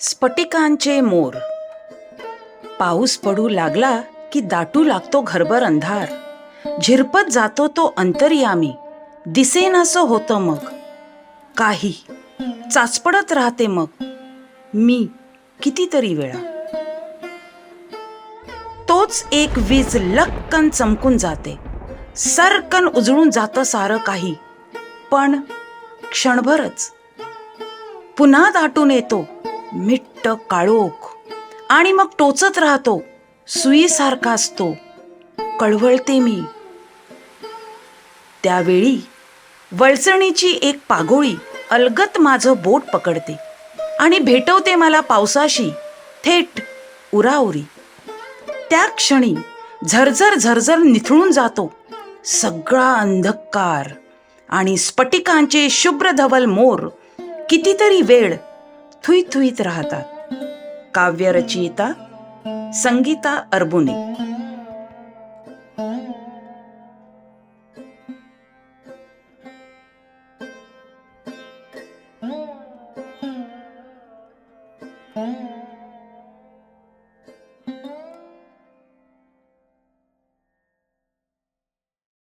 स्फटिकांचे मोर. पाऊस पडू लागला की दाटू लागतो घरभर अंधार. झिरपत जातो तो अंतर्यामी. दिसेनासं होतं मग. काही. चाचपडत राहते मग. मी कितीतरी वेळा. तोच एक वीज लक्कन चमकून जाते. सरकन उजळून जातं सारं काही. पण क्षणभरच. पुन्हा दाटून येतो. मिट्ट काळोख. आणि मग टोचत राहतो. सुईसारखा असतो. कळवळते मी. त्यावेळी वळचणीची एक पागोळी अलगत माझं बोट पकडते आणि भेटवते मला पावसाशी थेट उराउरी. त्या क्षणी झरझर झरझर निथळून जातो. सगळा अंधकार आणि स्फटिकांचे शुभ्र धवल मोर कितीतरी वेळ थुई थुईत राहतात काव्यरचयिता संगीता अर्बुने Mm-hmm.